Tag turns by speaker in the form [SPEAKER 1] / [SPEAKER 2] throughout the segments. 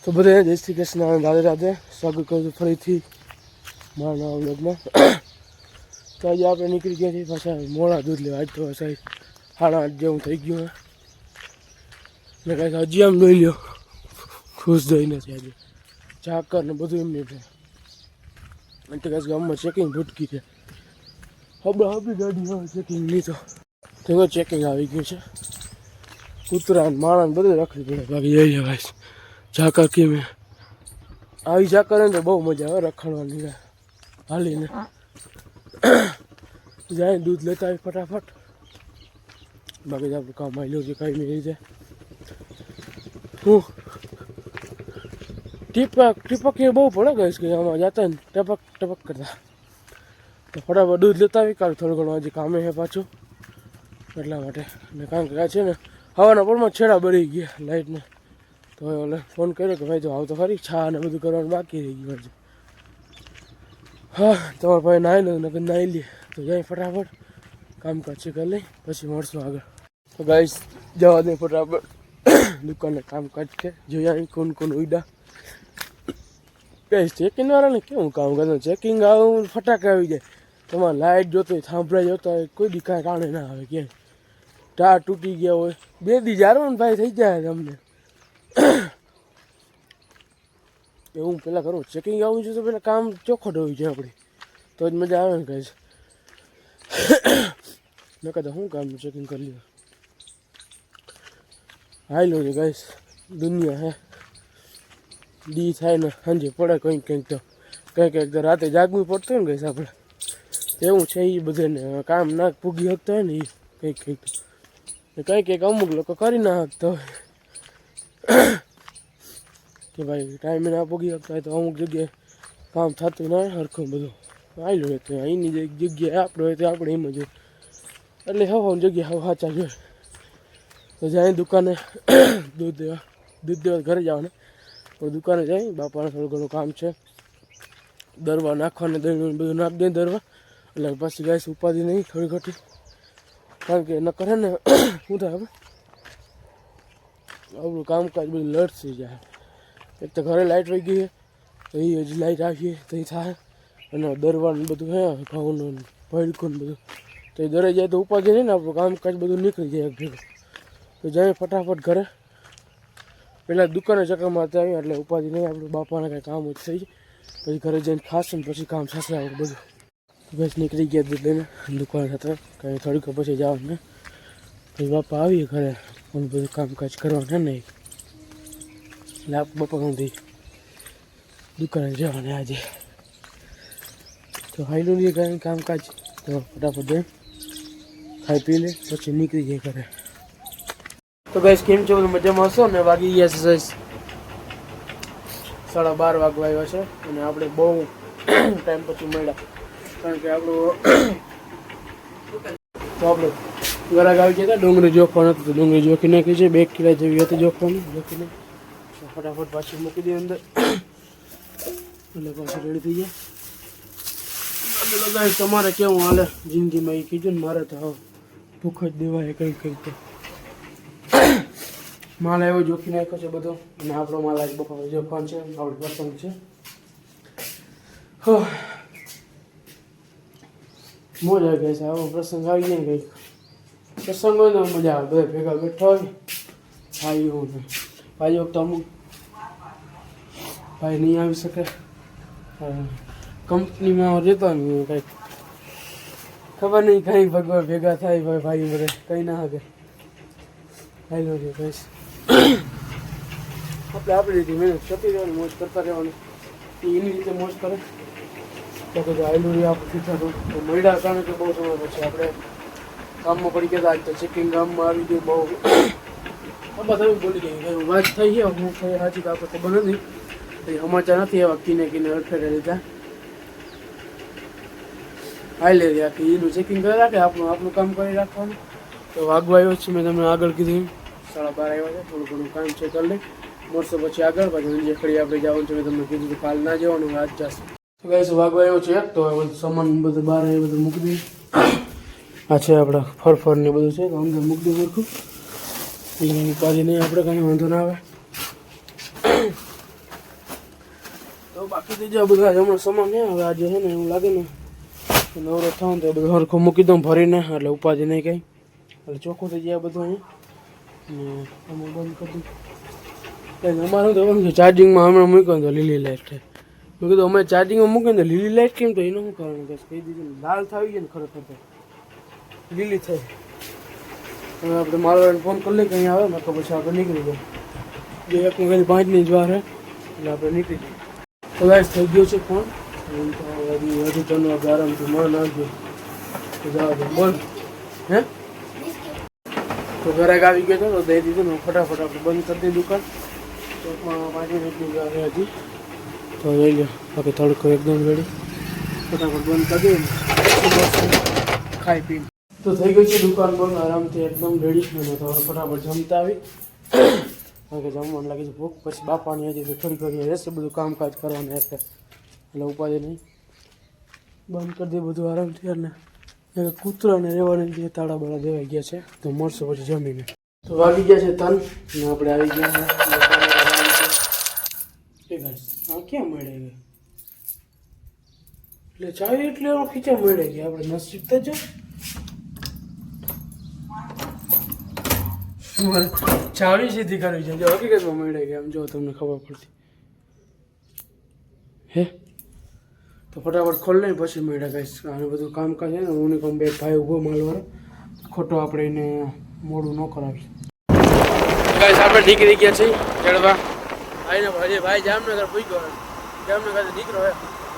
[SPEAKER 1] તો બધા જય શ્રી કૃષ્ણ રાધે રાધે સ્વાગત કરું છું ફરીથી. મારા નવા વ્લોગમાં તો આજે આપણે નીકળી ગયા છીએ પાછા મોડા દૂધ લેવા. આજ તો સાહેબ સાડા આઠ જેવું થઈ ગયું ને કાંઈક હજી આમ લઈ લ્યો. ખુશ થઈ નથી આજે. ચાકર ને બધું એમને છે. અને તો કાંઈક ગામમાં ચેકિંગ ભૂટકી છે. હબડા હબડી ગાડી આવે ચેકિંગ નહીં તો. તો ચેકિંગ આવી ગયું છે. કૂતરા માણસ બધું રાખવી પડે. બાકી જઈ જવાય ઝાકર કેમ આવી ઝાકર ને તો બહુ મજા આવે રખડવાની હાલીને. જાય દૂધ લેતા આવી ફટાફટ. બાકી તો આપણું કામ આવેલું છે કાંઈ નહીં જાય. હું? ટીપક ટીપક એ બહુ પડે ગઈશ કે આમાં જતા ને ટપક ટપક કરતા. તો ફટાફટ દૂધ લેતા આવી કાલ થોડું ઘણું હજી કામે છે પાછું. એટલા માટે ને કારણ કે આ છે ને. હવાના પરમાં છેડા બળી ગયા લાઇટને તો ઓલે ફોન કર્યો કે ભાઈ જો આવ તો ખરી છા ને બધું કરવાનું બાકી રહી ગયું હજુ હા, તમારા ભાઈ નાહી લો નગર નાહી લે. તો જાય ફટાફટ. કામકાજ છે કરી લઈ પછી મળશું આગળ. તો ગાઈસ, જવા દે ફટાફટ. દુકાને કામકાજ છે. જોયા અહીં કોણ કોણ ઉડા ગાઈસ ચેકિંગ વાળાને કેવું કામ કરે? ચેકિંગ આવું, ફટાકે આવી જાય. તમારે લાઇટ જોતો હોય થાંભળાઈ જોતો હોય, કોઈ દી કાંઈ કારણે ના આવે, ક્યાંય. ટાર તૂટી ગયા હોય. બે દી જારો ને ભાઈ, થઈ જાય તમને. એવું પેલા કરું ચેકિંગ આવું છે તો પેલા કામ ચોખ્ખો હોવી જોઈએ આપણી. તો જ મજા આવે ને કહીશ મેં કદાચ શું કામ ચેકિંગ કરી લીધું હાલો છે ગાઈસ દુનિયા હે. દી થાય ને સાંજે પડે કંઈક કંઈક તો. કંઈક કંઈક તો રાતે જાગવું પડતું ને ગઈશ આપણે એવું છે એ બધાને કામ ના પૂગી શકતો હોય ને એ કંઈક કંઈક કંઈક કંઈક અમુક લોકો કરી ના શકતા હોય. કે ભાઈ ટાઈમે ના પૂગી શકતા હોય તો અમુક જગ્યાએ કામ થતું ના હોય, હરખું બધું. આવેલું હોય તો અહીંની જે જગ્યાએ આપણે હોય તો આપણે એમ જ હોય. એટલે હવા જગ્યા હવા સાચા જોઈએ તો જાય દુકાને દૂધ દેવા દૂધ દેવા ઘરે જવાને. તો દુકાને જાય, બાપાને થોડું ઘણું કામ છે. દરવા નાખવાને દહીં બધું નાખ દે દરવા. એટલે પછી ગાય ઉપાધિ નહીં, થોડી ઘટી. કારણ કે ન કરે ને, શું થાય હવે આપણું કામકાજ બધું લડ થઈ જાય. એક તો ઘરે લાઇટ વહી ગઈ તો એ હજી લાઇટ આવીએ તો થાય. અને દરવાનું બધું હે ઘઉંનું ભડકું બધું. તો એ દરે જાય તો ઉપાધિ નહીં ને, આપણું કામકાજ બધું નીકળી જાય ભેગું તો જાય ફટાફટ ઘરે. પહેલાં દુકાને ચક્કર મારતા આવીએ, એટલે ઉપાધિ નહીં, આપણું બાપાને કાંઈ કામ જ થઈ પછી ઘરે જઈને ખાશે ને પછી કામ થશે આપણું બધું. બસ નીકળી ગયા દૂધ લઈને દુકાન હતા કંઈ થોડીક પછી જવાનું ને પછી બાપા આવીએ ઘરે. પણ બધું કામકાજ કરવાનું નહીં એટલે બપોર બાપા સુધી દુકાને જવાને આજે તો હાઈલું લઈએ કાંઈ કામકાજ તો ફટાફટ જઈ ખાઈ પી લે પછી નીકળી જાય ઘરે તો ગાઈસ કેમ છો? મજામાં હશો? ને વાગી એક્સરસાઇઝ સાડા બાર વાગવા આવ્યા છે. અને આપણે બહુ ટાઈમ પછી મળ્યા. કારણ કે આપણું તો આપણે ગરાગ આવી ગયા હતા. ડુંગળી જોખવાનું હતું ડુંગળી જોખી નાખી છે. બે કિલા જેવી હતી જોખવાની. જોખીને ફટાફટ પાછી મૂકી દઈએ અંદર. એટલે પાછી રેડી થઈ જાય તમારે કેવું હાલે? જિંદગીમાં એ કીધું ને મારે તો ભૂખ જ દેવાય કંઈ કંઈક તો. માલ એવો જોખી નાખ્યો છે બધો. અને આપણો માલ આજ બપોર જોખવાનું છે. આપણો પ્રસંગ છે. મોજ આવી ગઈ છે. આવો પ્રસંગ આવી જાય કંઈક. પ્રસંગ હોય ને મજા આવે, બધા ભેગા બેઠા હોય ભાઈઓ ને. ભાઈઓ તો અમુક ભાઈ નહીં આવી શકે. કંપનીમાં રહેતો ને કંઈક. ખબર નહીં કંઈ ભગવાન ભેગા થાય, ભાઈ ભાઈ બધે કંઈ ના શકે હેલો રે, બસ. આપણે આપણી રીતે મહેનત કરતી રહેવાની, મોજ કરતા રહેવાનું. એની રીતે મોજ કરે. તો કીધું આયલું રે આપણે મળ્યા કારણ કે બહુ સમય પછી આપણે ગામમાં પડી ગયા હતા આજ તો ચેકિંગ ગામમાં આવી ગયું બહુ ખબર થયું બોલી ગઈ કઈ વાત થઈ છે હું કઈ સાચી કાપડ ખબર નથી. કઈ સમાચાર નથી એવા કીને કીને અડફેરે લીધા હાઈ લે રહ્યા કે એનું ચેકિંગ કરી રાખે, આપણું આપણું કામ કરી રાખવાનું. તો વાગવા આવ્યો છે મેં તમને આગળ કીધું સાડા બાર આવ્યા છે, થોડું ઘણું કામ છે, કરી લઈ મળશે પછી આગળ, પાછું અંજે ખડી આપણે જવાનું છે, મેં તમને કીધું કે કાલ ના જવાનું આજ જશે. તો ગાઈસ વાગવા આવ્યો છે તો હવે બધું સામાન બધું બહાર એ બધું મૂકી દઈએ આ છે આપણા ફરફર ને બધું છે અંદર મૂકી દઉં સરખું. એટલે કાઢી નહીં આપણે, કાંઈ વાંધો ના આવે. તો બાકી તો જે બધા હમણાં સામાન નહીં હવે આજે છે ને એવું લાગે ને નવરો થાવ તો બધું સરખું મૂકી દઉં ભરીને, એટલે ઉપાધિ નહીં કંઈ. એટલે ચોખ્ખું થઈ જાય બધું અહીંયા. અમે બંધ કરી દઉં. અમારું તો એમ ચાર્જિંગમાં હમણાં મૂક્યો તો લીલી લાઈટ થાય મેં કીધું, અમે ચાર્જિંગમાં મૂકીને લીલી લાઈટ કેમ તો એનું શું કારણ કહી દીધું લાલ થાવી છે ને ખરેખર લીલી થઈ હવે આપણે મારવાને ફોન કરી લઈએ કંઈ આવે ને તો પછી આપણે નીકળી જાય જે એક વખત પાંચની જ વાર છે એટલે આપણે નીકળી જઈએ તો ગાઈસ થઈ ગયો છે ફોન એમ તો હજી હજી ત્રણ વાગે આરામથી મન આવજો તો જવા દે બોલ હે તો ઘરે આવી ગયો હતો તો દઈ દીધું ને ફટાફટ આપણે બંધ કરી દઈએ દુકાન ચોકમાં પાંચ મિનિટની વાર છે હજી તો લઈ લો બાકી તડકો એકદમ રેડી ફટાફટ બંધ કરી દઈએ ને ખાઈ પી તો થઈ ગઈ છે દુકાન બંધ. આરામથી એકદમ રેડી મને તો ફટાફટ જમતા આવી. કારણ કે જમવાનું લાગે છે ભૂખ. પછી બાપાની હજી તો થોડી ઘણી રહેશે, બધું કામકાજ કરવાનું રહેશે એટલે ઉપાધિ નહીં. બંધ કરી દે બધું આરામથી અને કૂતરાને રહેવાની જે તાળા બાળા દેવાઈ ગયા છે, તો મળશે પછી જમીને. તો વાગી ગયા છે તન, ને આપણે આવી ગયા. એ ક્યાં મળે એટલે ચાવી એટલે ખીચા મળે ગયા આપણે નસીબ તો જો. મારે ચાવી સીધી છે. જો હકીકતમાં મળે ગયા આમ જો તમને ખબર પડતી. હે? તો ફટાફટ ખોલ લઈને પછી મળ્યા ગાઈશ આને બધું કામકાજ છે ને, હું કહું બે ભાઈ ઊભો માલવાનો ખોટો આપણે એને મોડું ન કરાવી ગાઈસ, આપણે નીકળી ગયા છીએ ચડવા ભાઈને હજી ભાઈ જામનગર પૂછ્યો જામનગર નીકળો હે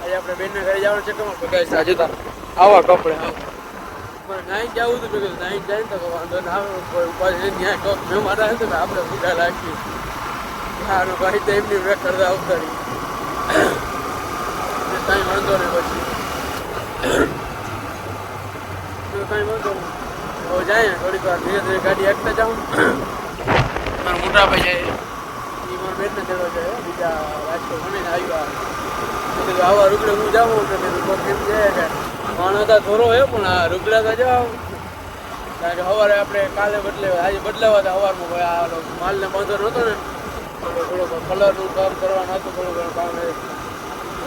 [SPEAKER 1] આજે આપણે બેનના ઘરે જવાનું છે કમર ગાઈસ, આજે તો આવા કપડે. આવા પણ નાઈ જવું હતું મેં કીધું, નાઈ જાય તો વાંધો ના ત્યાં કોક મહેમાન આવે તો આપણે ભૂખા રાખીએ. સારું ભાઈ, તો એમની વેક કરતા આવતા કાંઈ વાંધો નહીં પછી. કાંઈ વાંધો નહીં. હવે જાય થોડીક વાર, ધીરે ધીરે ગાડી એકતા જાઉં. મારા મોટા ભાઈ એ મારા બેનને તેડવા છે બીજા રાજકોટ મને આવ્યા. આવા રૂપે હું જાઉં. મેં કીધું કેમ જાય કે માણસ તો થોડો હોય, પણ આ રૂગડા તો જાઓ. કારણ કે સવારે આપણે કાલે બદલે આજે બદલાવા હતા સવારમાં ભાઈ આ માલને બાંધો નહોતો ને થોડો કલરનું કામ કરવાનું હતું, થોડું ઘણું કામ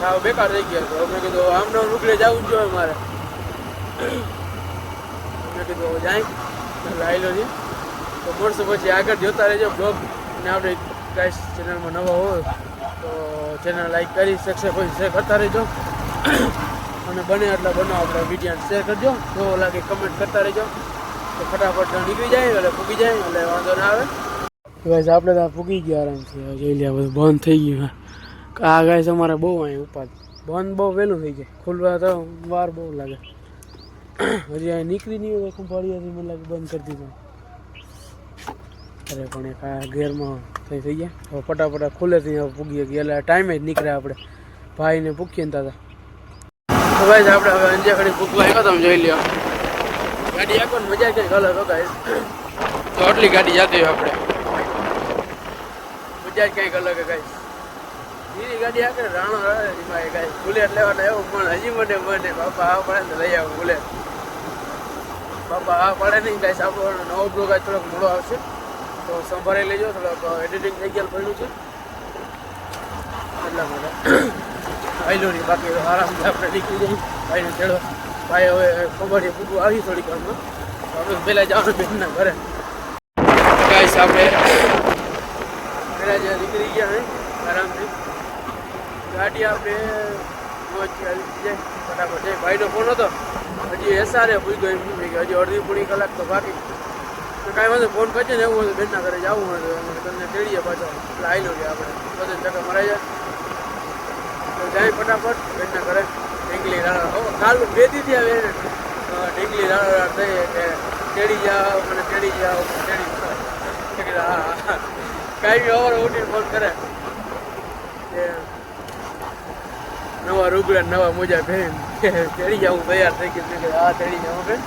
[SPEAKER 1] સાવ બેકાર થઈ ગયા તો અમે કીધું આમને રૂગડે જવું જ જોઈએ મારે. મેં કીધું જાય. એટલે આવેલો છે. તો મળશે પછી આગળ જોતા રહેજો બ્લોગ ને આપણે ગાઈસ ચેનલમાં નવા હોય, તો ચેનલ લાઈક કરી સબસ્ક્રાઈબ શેર કરતા રહેજો. અને બને એટલા બનાવો, આપણે વીડિયો શેર કરજો. જો લાગે કમેન્ટ કરતા રહેજો. તો ફટાફટ નીકળી જાય, એટલે પૂગી જાય, એટલે વાંધો ના આવે. ગાઈસ આપણે તો પૂગી ગયા આરામથી જોઈ લે બધું બંધ થઈ ગયું આ ગાઈસ અમારે બહુ અહીં ઉપાદ બંધ બહુ વહેલું થઈ જાય. ખુલવા તો વાર બહુ લાગે. હજી અહીં નીકળી નહીં હોય ખંભાળિયાથી મને લાગે બંધ કરી દીધું. અરે, પણ એક આ ઘેરમાં થઈ થઈ ગયા. હવે ફટાફટ ખુલે થી હવે પૂગી ગયા. એટલે ટાઈમે જ નીકળ્યા આપણે. ભાઈને પૂકીએ ને દાદા તો ભાઈ, આપણે હવે અંજે ઘડી પૂકવા આવ્યા તમે જોઈ લ્યો. ગાડી આખો મજા કંઈક અલગ હો તો આટલી ગાડી જતી હોય આપણે. મજા કંઈક અલગ હે ગાઈસ. ધીરી ગાડી આખરે રાણો એમાં ગાય બુલેટ લેવાના એવું, પણ હજી મને મને બાપા આ પડે ને લઈ આવું બુલેટ. બાપા આ પડે નહીં ગાઈસ, આપણો નવો બ્લોગ થોડોક મોડો આવશે. તો સંભાળી લેજો, થોડોક એડિટિંગ થઈ ગયા છે. એટલા માટે. આવેલું નહીં બાકી આરામથી આપણે નીકળી જઈએ. ભાઈને ચડો. ભાઈ હવે ખબર પૂરું આવી થોડીક વારમાં. આપણે પહેલાં જવાનું બેનના ઘરે. ગાઈસ, આપણે પહેલાં જ્યાં નીકળી ગયા ને આરામથી. ગાડી આપણે મોજ છે. ભાઈનો ફોન હતો. હજી એસઆરે પૂછ્યો એમ કે હજી અડધી પૂરી કલાક તો બાકી. કાંઈ વાંધો ફોન કરજે ને એવું હોય બેનના ઘરે જવું હોય તો તમને તેડીએ પાછો. એટલે આવેલો કે આપણે. બધે ચક્કર મરાઈ જાય. જાય ફટાફટ. બેનના ઘરે ઢીંગલી રાણા. કાલ બે દીધી આવે ઢીંગલી રાણા થઈ કે તેડી જાઓ, મને તેડી જાઓ તેડી હા કાંઈ બી અવાર ઉઠીને ફોન કરે. કે નવા રૂગડા નવા મોજા પહેરીને કે તેડી જાઉં તૈયાર થઈ ગયું કે હા તેડી જાઉં બેન.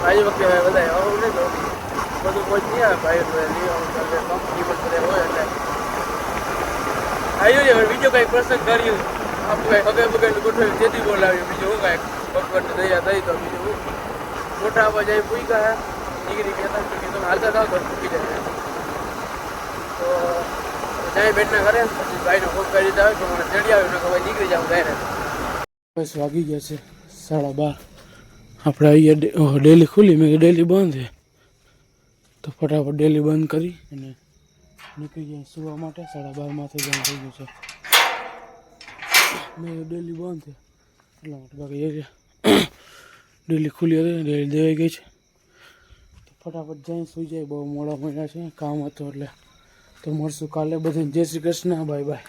[SPEAKER 1] ભાઈ વખતે બધા આવું નહીં તો બધું કોઈ નહીં આવે, ભાઈ લઈ આવું કંપની પણ હોય એટલે. આવ્યું છે હવે બીજો કાંઈ પ્રસંગ કર્યું. આપણું કાંઈ હગે બગે ગોઠવ્યું તેથી બોલાવ્યું. બીજું હું કાંઈક ભગવાનને દયા થઈ તો બીજું હું? મોટા અવાજ આવી પૂઈ ગયા દીકરી કહેતા કે તમે હાલતા થાવ ઘર પૂકી જાય તો જાય બેટના ઘરે પછી ભાઈને ફોન કરી દીધા હોય તો મને ચડી આવ્યો ને ભાઈ નીકળી જાવ ડાયરેક્ટ બસ વાગી ગયા છે સાડા બાર. આપણે અહીંયા ડે- ઓહ, ડેલી ખુલી મેં ડેલી બંધ છે. તો ફટાફટ ડેલી બંધ કરી અને નીકળી જાય, સુવા માટે સાડા બારમાંથી બંધ થઈ ગયું છે. મેં ડેલી બંધ છે. એટલા માટે બાકી ડેલી ખુલી હતી ડેલી દેવાઈ ગઈ છે. તો ફટાફટ જઈને સુઈ જાય, બહુ મોડા મહિના છે, કામ હતું એટલે. તો મળશું કાલે બધાને. જય શ્રી કૃષ્ણ, બાય બાય.